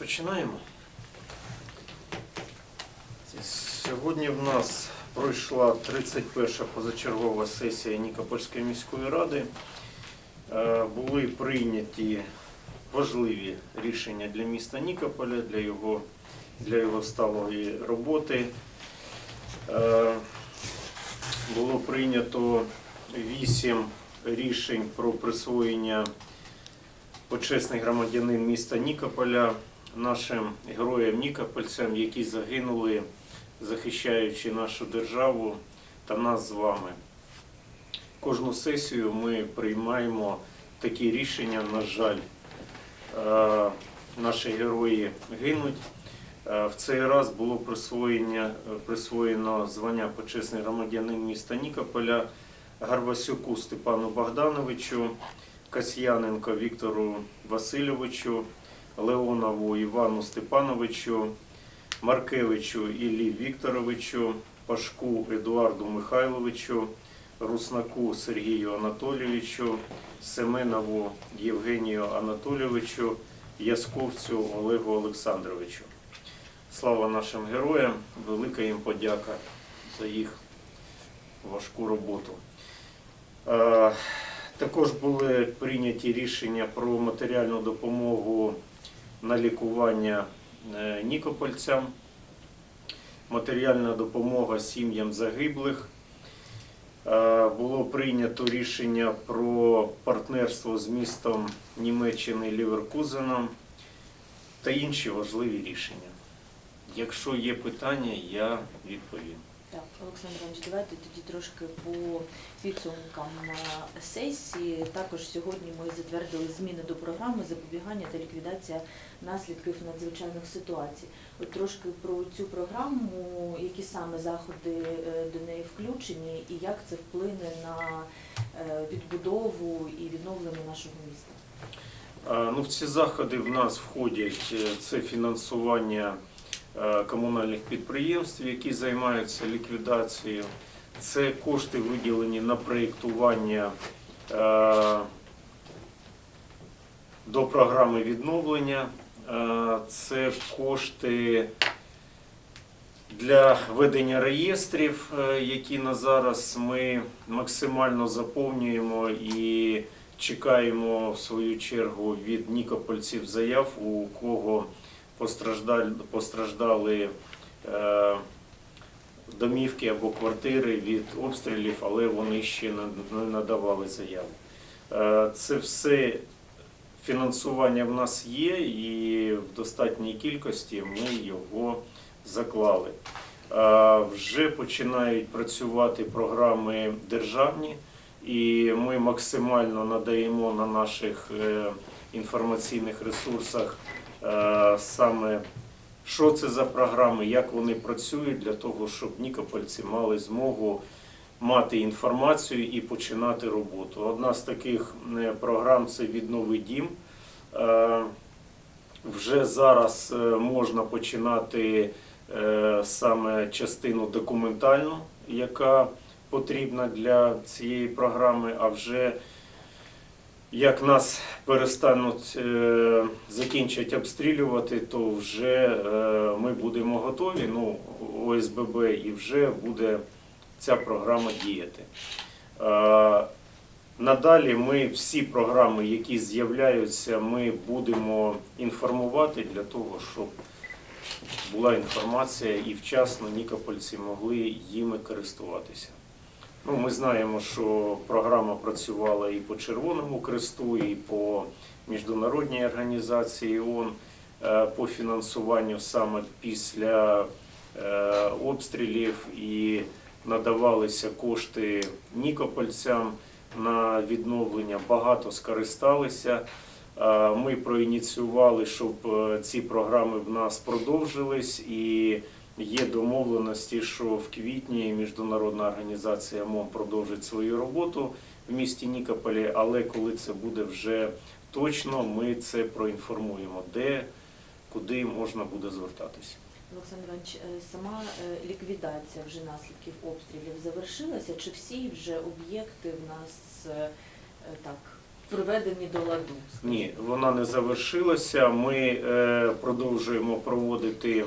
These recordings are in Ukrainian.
Розпочинаємо. Сьогодні в нас пройшла 31 позачергова сесія Нікопольської міської ради. Е, Були прийняті важливі рішення для міста Нікополя, для його, для його сталої роботи. Е, Було прийнято вісім рішень про присвоєння почесний громадянин міста Нікополя, нашим героям Нікопольцям, які загинули, захищаючи нашу державу та нас з вами. Кожну сесію ми приймаємо такі рішення, на жаль, Е, наші герої гинуть. Е, В цей раз було присвоєння, присвоєно звання почесний громадянин міста Нікополя Гарвасюку Степану Богдановичу, Касьяненко Віктору Васильовичу, Леонову Івану Степановичу, Маркевичу Іллі Вікторовичу, Пашку Едуарду Михайловичу, Руснаку Сергію Анатолійовичу, Семенову Євгенію Анатолійовичу, Ясковцю Олегу Олександровичу. Слава нашим героям, велика їм подяка за їх важку роботу. Е, Також були прийняті рішення про матеріальну допомогу на лікування е, нікопольцям, матеріальна допомога сім'ям загиблих. Е, Було прийнято рішення про партнерство з містом Німеччини Ліверкузеном та інші важливі рішення. Якщо є питання, я відповім. Так, Олександр Іванович, давайте тоді трошки по підсумкам сесії. Також сьогодні ми затвердили зміни до програми запобігання та ліквідація наслідків надзвичайних ситуацій. От трошки про цю програму, які саме заходи е, до неї включені, і як це вплине на е, відбудову і відновлення нашого міста. Е, Ну, в ці заходи в нас входять е, це фінансування е, комунальних підприємств, які займаються ліквідацією. Це кошти виділені на проєктування е, до програми відновлення. Е, Це кошти для ведення реєстрів, е, які на зараз ми максимально заповнюємо і чекаємо в свою чергу від нікопольців заяв, у кого постраждали, постраждали е, домівки або квартири від обстрілів, але вони ще не- надавали заяв. Е, Це все фінансування в нас є, і в достатній кількості ми його заклали. Е, Вже починають працювати програми державні, і ми максимально надаємо на наших інформаційних ресурсах саме що це за програми, як вони працюють для того, щоб нікопольці мали змогу мати інформацію і починати роботу. Одна з таких е, програм це віднови дім. Е, Вже зараз е, можна починати е, саме частину документальну, яка потрібна для цієї програми, а вже як нас перестануть е, закінчать обстрілювати, то вже е, ми будемо готові, ну, ОСББ, і вже буде ця програма діяти. Е, Надалі ми всі програми, які з'являються, ми будемо інформувати для того, щоб була інформація і вчасно нікопольці могли їми користуватися. Ну, ми знаємо, що програма працювала і по Червоному Кресту, і по міжнародній організації ООН е, по фінансуванню саме після е, обстрілів і надавалися кошти нікопольцям на відновлення. Багато скористалися. Е, Ми проініціювали, щоб ці програми в нас продовжились і Є домовленості, що в квітні міжнародна організація МОМ продовжить свою роботу в місті Нікополі, але коли це буде вже точно, ми це проінформуємо, де, куди можна буде звертатися. Олександр Іванович, е, сама е, ліквідація вже наслідків обстрілів завершилася? Чи всі вже об'єкти в нас е, так приведені до ладу. Ні, вона не завершилася. Ми продовжуємо проводити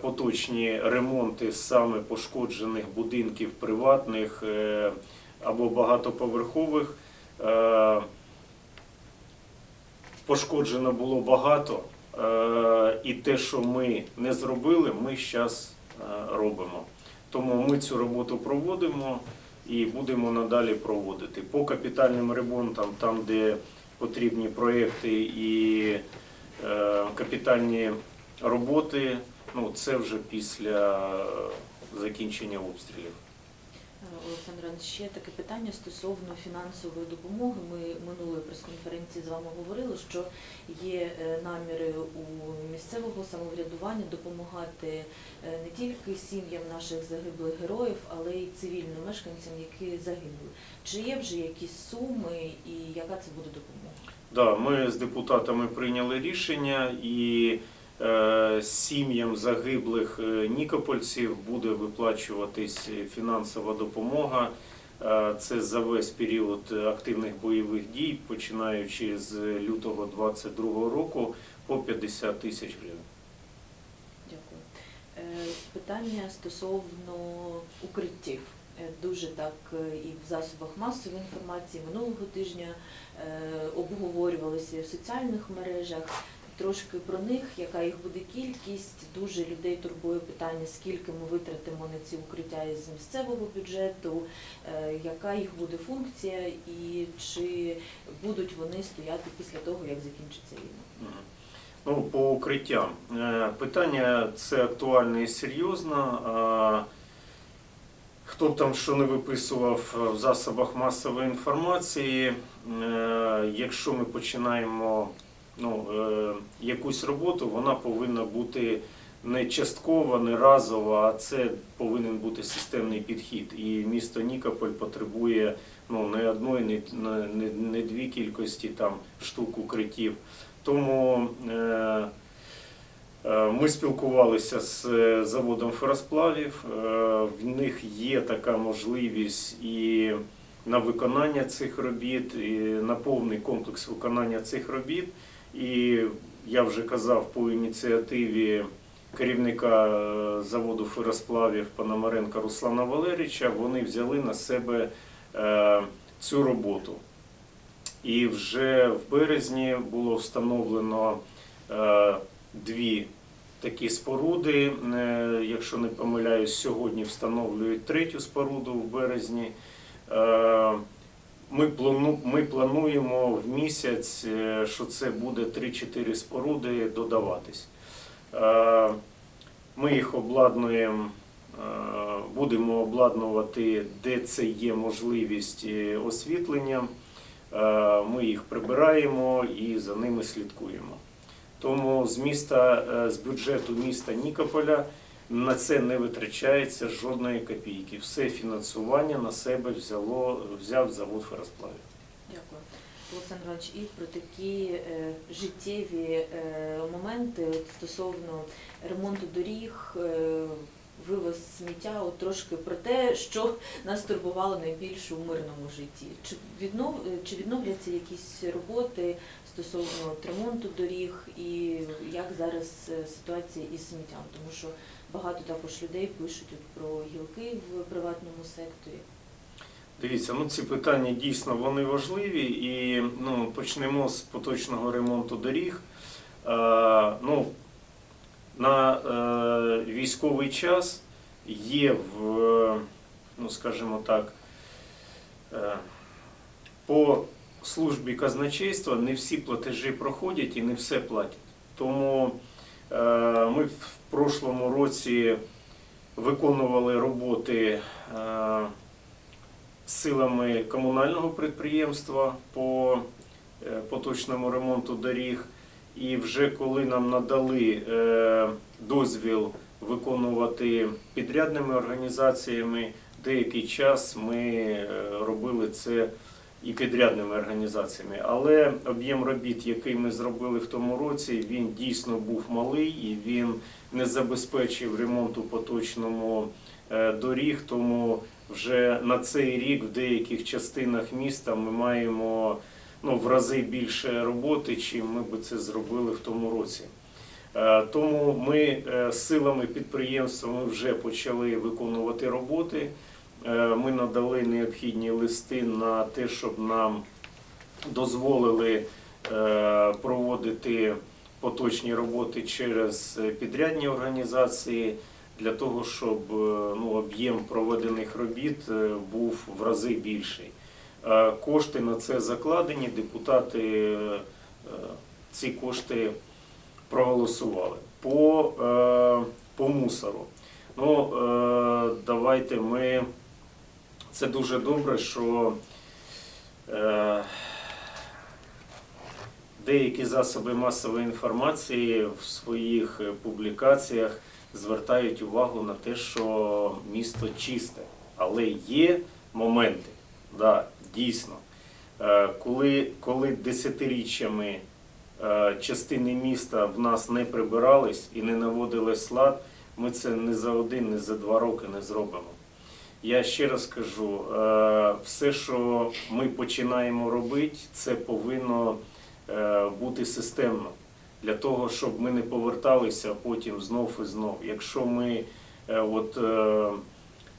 поточні ремонти саме пошкоджених будинків приватних е, або багатоповерхових. Е, Пошкоджено було багато, е, і те, що ми не зробили, ми зараз робимо. Тому ми цю роботу проводимо і будемо надалі проводити. По капітальним ремонтам, там, де потрібні проекти і е, капітальні роботи, ну це вже після е, закінчення обстрілів. Олександр Іванович, ще таке питання стосовно фінансової допомоги. Ми минулої прес-конференції з вами говорили, що є е, наміри у місцевого самоврядування допомагати е, не тільки сім'ям наших загиблих героїв, але й цивільним мешканцям, які загинули. Чи є вже якісь суми і яка це буде допомога? Да, ми з депутатами прийняли рішення і е, сім'ям загиблих е, нікопольців буде виплачуватись фінансова допомога. Е, Це за весь період активних бойових дій, починаючи з лютого 2022 року по 50 тисяч гривень. Дякую. Е, Питання стосовно укриттів. Е, Дуже так е, і в засобах масової інформації минулого тижня е, обговорювалися в соціальних мережах. Трошки про них, яка їх буде кількість. Дуже людей турбує питання, скільки ми витратимо на ці укриття із місцевого бюджету, е, яка їх буде функція і чи будуть вони стояти після того, як закінчиться війна. Ну, по укриттям. Е, Питання це актуальне і серйозно. Хто б там що не виписував в засобах масової інформації, е, якщо ми починаємо ну, е, якусь роботу, вона повинна бути не часткова, не разова, а це повинен бути системний підхід. І місто Нікополь потребує ну, не одної, не, не, не дві кількості там, штук укриттів. Тому е, е, ми спілкувалися з е, заводом феросплавів. В них є така можливість і на виконання цих робіт, і на повний комплекс виконання цих робіт. І я вже казав по ініціативі керівника е, заводу феросплавів Пономаренка Руслана Валерійовича, вони взяли на себе е, цю роботу. І вже в березні було встановлено е, дві такі споруди. Якщо не помиляюсь, сьогодні встановлюють третю споруду в березні. Ми, плану, ми плануємо в місяць, е, що це буде 3-4 споруди додаватись. Е, Ми їх обладнуємо, е, будемо обладнувати, де це є можливість освітлення. Ми їх прибираємо і за ними слідкуємо. Тому з міста, з бюджету міста Нікополя на це не витрачається жодної копійки. Все фінансування на себе взяло, взяв завод феросплавів. Дякую. Олександр Іванович, і про такі е, життєві е, моменти от стосовно ремонту доріг, е, вивоз сміття, от трошки про те, що нас турбувало найбільше у мирному житті. Чи, віднов, чи відновляться якісь роботи стосовно от ремонту доріг і як зараз е, ситуація із сміттям? Тому що багато також людей пишуть от про гілки в приватному секторі. Дивіться, ну ці питання дійсно вони важливі, і ну, почнемо з поточного ремонту доріг. Е, ну, на е, військовий час є в, ну скажімо так, е, по службі казначейства не всі платежі проходять і не все платять. Тому е, ми прошлому році виконували роботи. Е, силами комунального підприємства по е, поточному ремонту доріг. І вже коли нам надали е, дозвіл виконувати підрядними організаціями, деякий час ми робили це і підрядними організаціями. Але об'єм робіт, який ми зробили в тому році, він дійсно був малий і він не забезпечив ремонту поточному е, доріг. Тому вже на цей рік в деяких частинах міста ми маємо ну, в рази більше роботи, чим ми би це зробили в тому році. Е, Тому ми е, силами підприємства ми вже почали виконувати роботи. Е, Ми надали необхідні листи на те, щоб нам дозволили е, проводити поточні роботи через підрядні організації для того, щоб е, ну, об'єм проведених робіт був в рази більший. Кошти на це закладені, депутати ці кошти проголосували. По, по мусору. Ну, давайте ми. Це дуже добре, що е, деякі засоби масової інформації в своїх е, публікаціях звертають увагу на те, що місто чисте. Але є моменти, да, дійсно, е, коли, коли десятиріччями е, частини міста в нас не прибирались і не наводили слад, ми це не за один, не за два роки не зробимо. Я ще раз кажу, е, все, що ми починаємо робити, це повинно е, бути системно для того, щоб ми не поверталися потім знов і знов. Якщо ми е, от,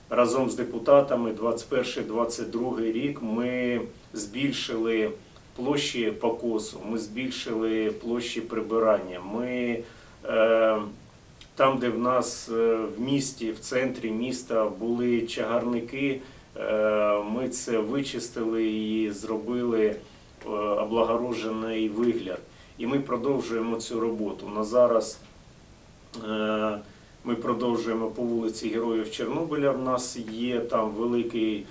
разом з депутатами 21-22 рік ми збільшили площі покосу, ми збільшили площі прибирання. Ми там, де в нас е, в місті, в центрі міста були чагарники, е, ми це вичистили і зробили е, облагороджений вигляд. І ми продовжуємо цю роботу. На зараз ми продовжуємо по вулиці Героїв Чорнобиля. В нас є там великий,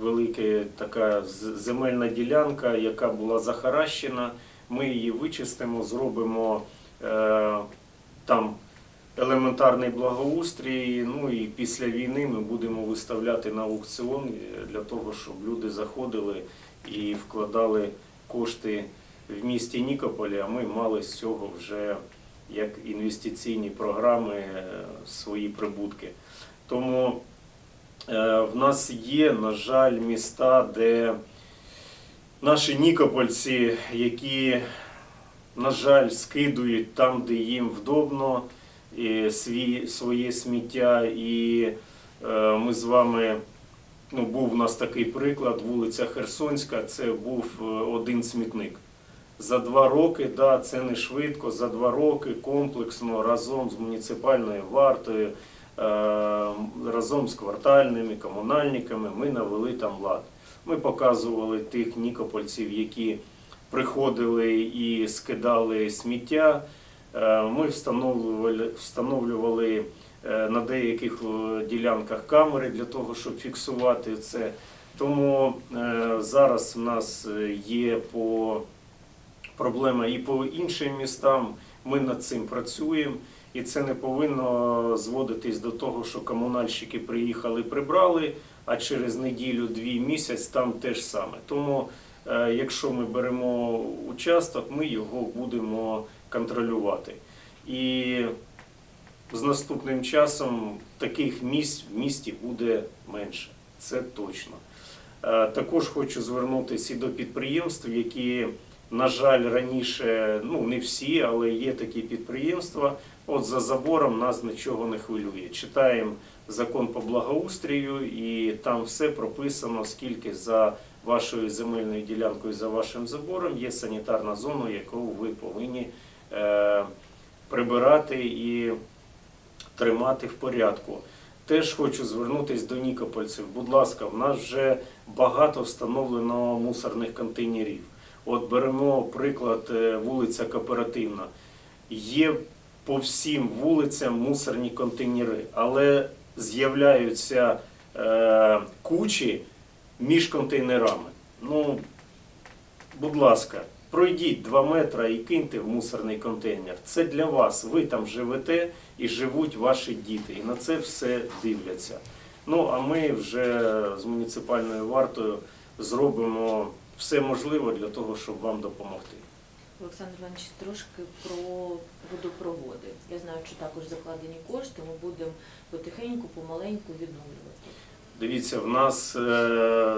велика така земельна ділянка, яка була захаращена. Ми її вичистимо, зробимо там елементарний благоустрій. Ну і після війни ми будемо виставляти на аукціон для того, щоб люди заходили і вкладали кошти в місті Нікополі, а ми мали з цього вже як інвестиційні програми е, свої прибутки. Тому е, в нас є, на жаль, міста, де наші нікопольці, які, на жаль, скидують там, де їм вдобно, і свій, своє сміття. І е, ми з вами, ну, був у нас такий приклад, вулиця Херсонська, це був е, один смітник. За два роки, да, це не швидко, за два роки комплексно разом з муніципальною вартою, е, разом з квартальними комунальниками ми навели там лад. Ми показували тих нікопольців, які приходили і скидали сміття. Е, Ми встановлювали, встановлювали е, на деяких е, ділянках камери для того, щоб фіксувати це. Тому зараз в нас є по проблема і по іншим містам. Ми над цим працюємо, і це не повинно зводитись до того, що комунальщики приїхали, прибрали, а через неділю-дві місяць там те ж саме. Тому, якщо ми беремо участок, ми його будемо контролювати. І з наступним часом таких місць в місті буде менше. Це точно. Е, Також хочу звернутися і до підприємств, які, на жаль, раніше, ну не всі, але є такі підприємства. От за забором нас нічого не хвилює. Читаємо закон по благоустрію, і там все прописано, скільки за вашою земельною ділянкою, за вашим забором є санітарна зона, яку ви повинні е, прибирати і тримати в порядку. Теж хочу звернутися до нікопольців. Будь ласка, в нас вже багато встановлено мусорних контейнерів. От беремо приклад е, вулиця Кооперативна. Є по всім вулицям мусорні контейнери, але з'являються е, кучі між контейнерами. Ну, будь ласка, пройдіть 2 метри і киньте в мусорний контейнер. Це для вас. Ви там живете і живуть ваші діти. І на це все дивляться. Ну, а ми вже з муніципальною вартою зробимо все можливе для того, щоб вам допомогти. Олександр Іванович, трошки про водопроводи. Я знаю, що також закладені кошти, ми будемо потихеньку, помаленьку відновлювати. Дивіться, в нас е,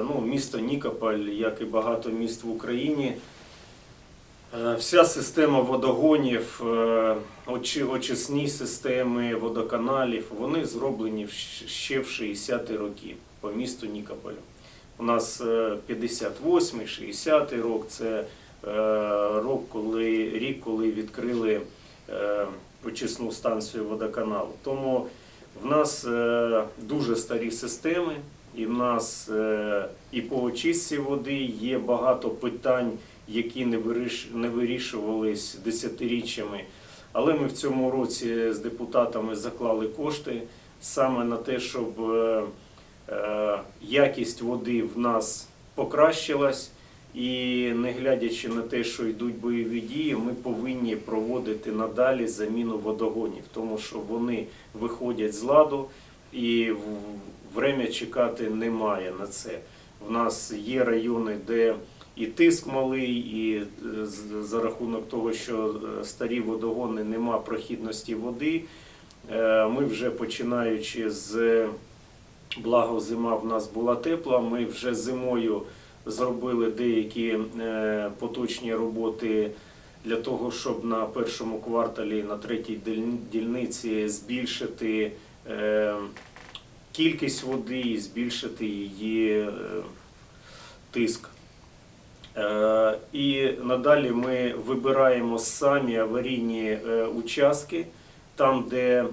ну, місто Нікополь, як і багато міст в Україні, е, вся система водогонів, е, очисні системи водоканалів, вони зроблені ще в 60-ті роки по місту Нікополю. У нас е, 58-й, 60-й рок це рок, коли, рік, коли відкрили очисну станцію водоканалу. Тому в нас е, дуже старі системи, і в нас е, і по очистці води є багато питань, які не, виріш, вирішувались десятиріччями. Але ми в цьому році з депутатами заклали кошти саме на те, щоб е, якість води в нас покращилась. І не глядячи на те, що йдуть бойові дії, ми повинні проводити надалі заміну водогонів, тому що вони виходять з ладу і время чекати немає на це. В нас є райони, де і тиск малий, і е, за рахунок того, що е, старі водогони нема прохідності води. е, Ми вже починаючи з благо зима в нас була тепла, ми вже зимою зробили деякі е, поточні роботи для того, щоб на першому кварталі, на третій дільниці збільшити е, кількість води і збільшити її е, тиск. І надалі ми вибираємо самі аварійні участки, там, де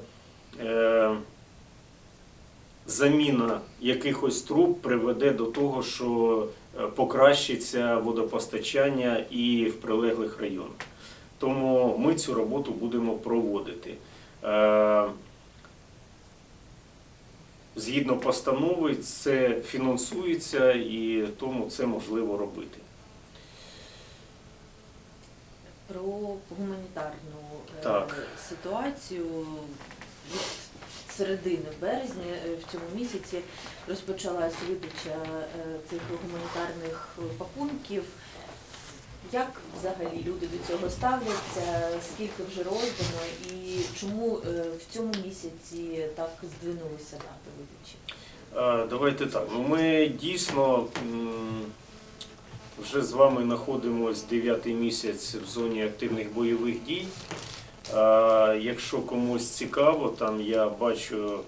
заміна якихось труб приведе до того, що е, покращиться водопостачання і в прилеглих районах. Тому ми цю роботу будемо проводити. Е, Згідно постанови, це фінансується і тому це можливо робити. Про гуманітарну е, Так. ситуацію середини березня е, в цьому місяці розпочалась видача е, цих гуманітарних пакунків. Як взагалі люди до цього ставляться? Скільки вже роздано і чому е, в цьому місяці так здвинулися дати видачі? Давайте так. Ну, ми дійсно вже з вами знаходимося 9 місяць в зоні активних бойових дій. Якщо комусь цікаво, там я бачу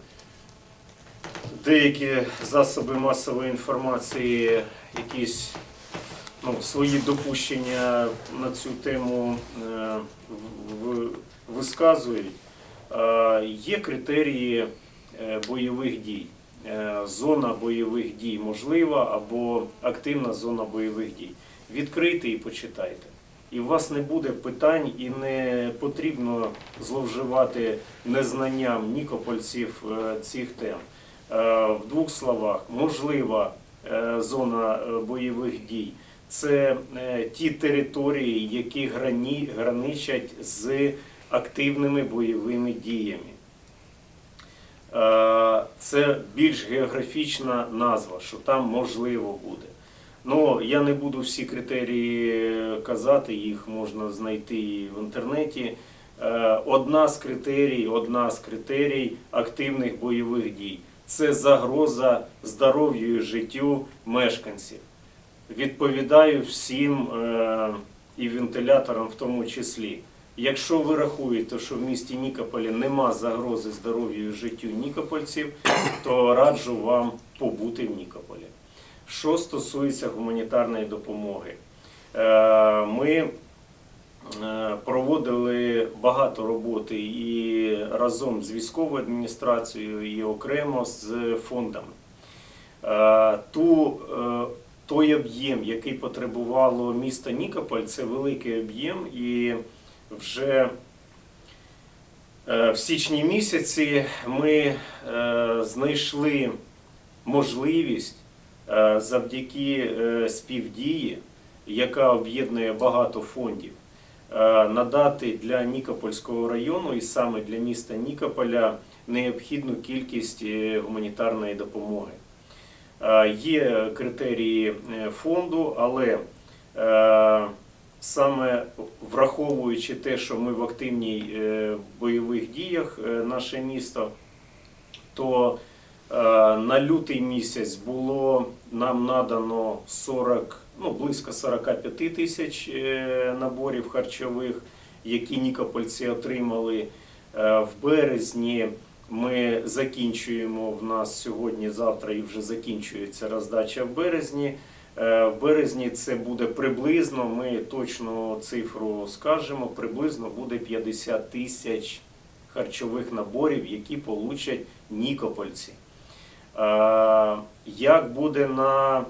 деякі засоби масової інформації, якісь ну, свої допущення на цю тему е, висказують. Є критерії е, бойових дій. Е, Зона бойових дій можлива або активна зона бойових дій. Відкрийте і почитайте. І у вас не буде питань і не потрібно зловживати незнанням нікопольців е, цих тем. Е, В двох словах, можлива е, зона бойових дій це ті території, які грані, граничать з активними бойовими діями. Це більш географічна назва, що там можливо буде. Ну, я не буду всі критерії казати, їх можна знайти в інтернеті. Е, Одна з критерій, одна з критерій активних бойових дій це загроза здоров'ю і життю мешканців. Відповідаю всім е, і вентиляторам в тому числі. Якщо ви рахуєте, що в місті Нікополі нема загрози здоров'ю і життю нікопольців, то раджу вам побути в Нікополі. Що стосується гуманітарної допомоги, Е, ми е, проводили багато роботи і разом з військовою адміністрацією, і окремо з фондами. Е, Ту, той об'єм, який потребувало місто Нікополь, це великий об'єм, і вже в січні місяці ми знайшли можливість завдяки е, співдії, яка об'єднує багато фондів, е, надати для Нікопольського району і саме для міста Нікополя необхідну кількість е, гуманітарної допомоги. Е, Є критерії е, фонду, але е, саме враховуючи те, що ми в активній е, бойових діях, е, наше місто, то На лютий місяць було нам надано 40, ну, близько 45 тисяч е, наборів харчових, які нікопольці отримали. Е, В березні ми закінчуємо в нас сьогодні, завтра і вже закінчується роздача в березні. Е, В березні це буде приблизно, ми точну цифру скажемо, приблизно буде 50 тисяч харчових наборів, які получать нікопольці. Е, Як буде на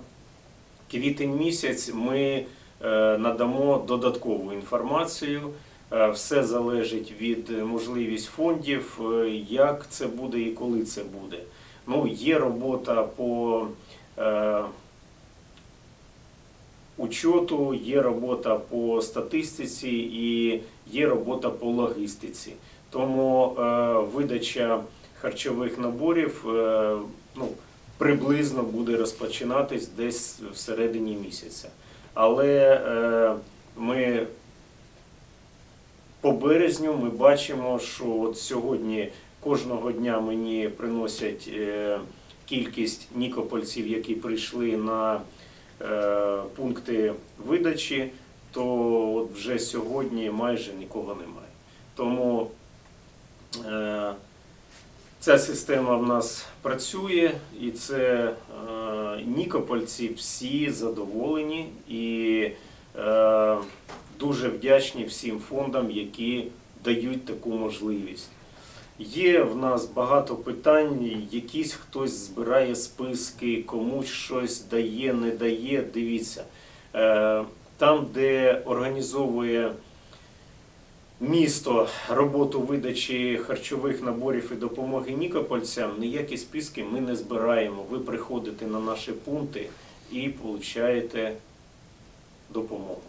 квітень місяць, ми е, надамо додаткову інформацію. Е, Все залежить від можливість фондів, як це буде і коли це буде. Ну, є робота по е, учету, є робота по статистиці і є робота по логістиці. Тому е, видача харчових наборів е, ну, приблизно буде розпочинатись десь всередині місяця. Але е, ми по березню ми бачимо, що от сьогодні кожного дня мені приносять е, кількість нікопольців, які прийшли на е, пункти видачі, то от вже сьогодні майже нікого немає. Тому е, ця система в нас працює, і це е, нікопольці всі задоволені і е, дуже вдячні всім фондам, які дають таку можливість. Є в нас багато питань, якісь хтось збирає списки, комусь щось дає, не дає. Дивіться, е, там, де організовує місто роботу видачі харчових наборів і допомоги нікопольцям, ніякі списки ми не збираємо. Ви приходите на наші пункти і получаєте допомогу.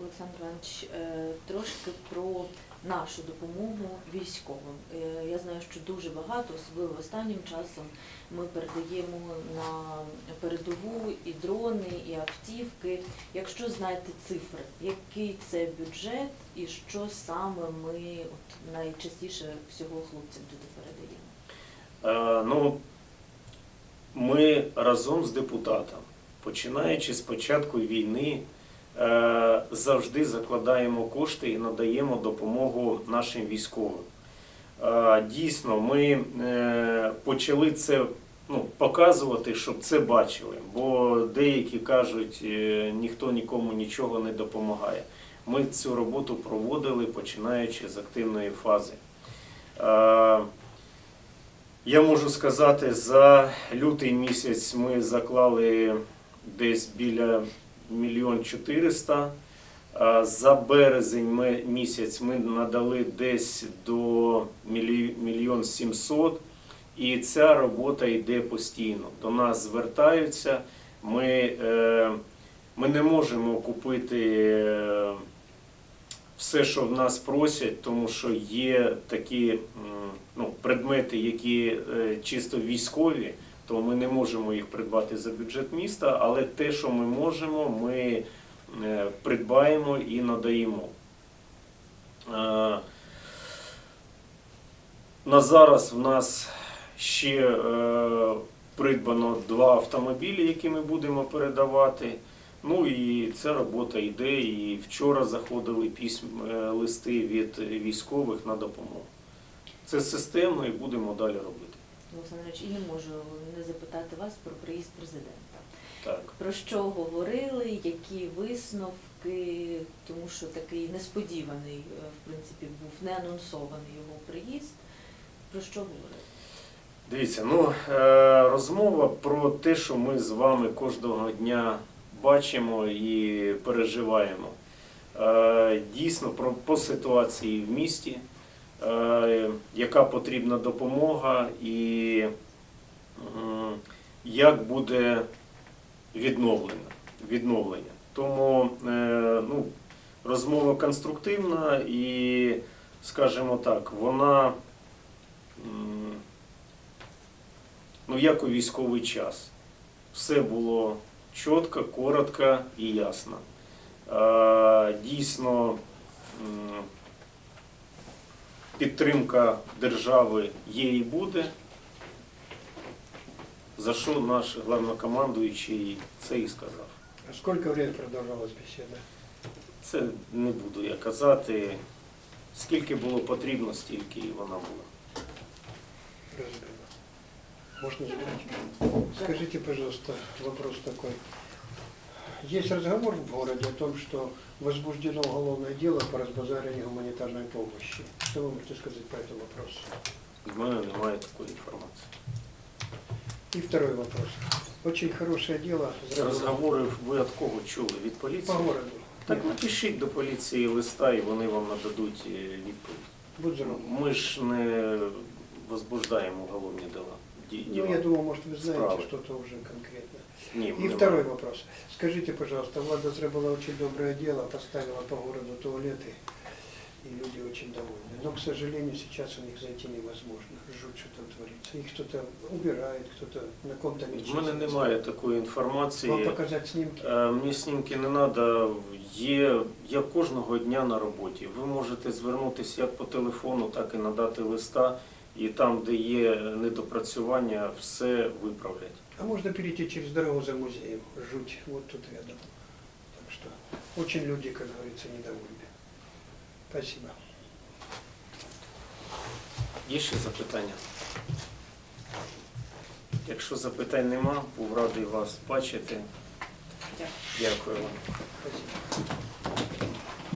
Олександр Іванович, е, трошки про нашу допомогу військовим. Е, Я знаю, що дуже багато, особливо останнім часом, ми передаємо на передову і дрони, і автівки. Якщо знаєте цифри, який це бюджет і що саме ми от найчастіше всього хлопцям туди передаємо? Е, Ну, ми разом з депутатом, починаючи з початку війни, завжди закладаємо кошти і надаємо допомогу нашим військовим. Е, Дійсно, ми е, почали це ну, показувати, щоб це бачили, бо деякі кажуть, е, ніхто нікому нічого не допомагає. Ми цю роботу проводили починаючи з активної фази. Е, я можу сказати, за лютий місяць ми заклали десь біля мільйон чотириста. А За березень ми, місяць ми надали десь до мільйон сімсот. І ця робота йде постійно. До нас звертаються. Ми, е, ми не можемо купити е, все, що в нас просять, тому що є такі ну, предмети, які е, чисто військові, то ми не можемо їх придбати за бюджет міста, але те, що ми можемо, ми е, придбаємо і надаємо. На зараз в нас ще е, придбано два автомобілі, які ми будемо передавати. Ну і ця робота йде. І вчора заходили письм, е, листи від військових на допомогу. Це системно і будемо далі робити. Олександр Іванович, і не можу не запитати вас про приїзд президента. Так. Про що говорили, які висновки, тому що такий несподіваний, е, в принципі, був не анонсований його приїзд. Про що говорили? Дивіться, ну е, розмова про те, що ми з вами кожного дня бачимо і переживаємо. Е, Дійсно, про по ситуації в місті, яка потрібна допомога і як буде відновлення. відновлення. Тому е, ну, розмова конструктивна і, скажімо так, вона. ну як у військовий час. Все було чітко, коротко і ясно. Е, Дійсно, підтримка держави є і буде. За що наш главнокомандуючий це і сказав. А сколько время продолжалась беседа? Це не буду я казати. Скільки було потрібно, стільки і вона була. Можно задать? Скажите, пожалуйста, вопрос такой. Есть разговор в городе о том, что возбуждено уголовное дело по разбазариванию гуманитарной помощи. Что вы можете сказать по этому вопросу? В мене немає такої інформації. И второй вопрос. Очень хорошее дело сделано Розговори ви від кого чули? Від по поліції? городу. Так напишіть до поліції листа і вони вам нададуть е, відповідь. Будь здоров. Ми ж не возбуждаємо уголовні дела. ді- Ну, діла. я думал, может, вы знаете Справа. что-то уже конкретно. Ні, И второй вопрос. Скажите, пожалуйста, Влада зробила очень доброе дело, поставила по городу туалеты, и люди очень довольны. Но, к сожалению, сейчас у них зайти невозможно. Жуть, что там творится. Их кто-то убирает, кто-то на ком-то В мене немає такої Вам інформації. показать снимки? Е, Мені снімки не треба. Є я кожного дня на роботі. Ви можете звернутися як по телефону, так і надати листа, і там, де є недопрацювання, все виправлять. А можно перейти через дорогу за музеем. Жуть, вот тут рядом. Так что очень люди, как говорится, недовольны. Спасибо. Є ще запитання? Якщо запитань нема, був радий вас бачити. Дякую. Дякую вам. Спасибо.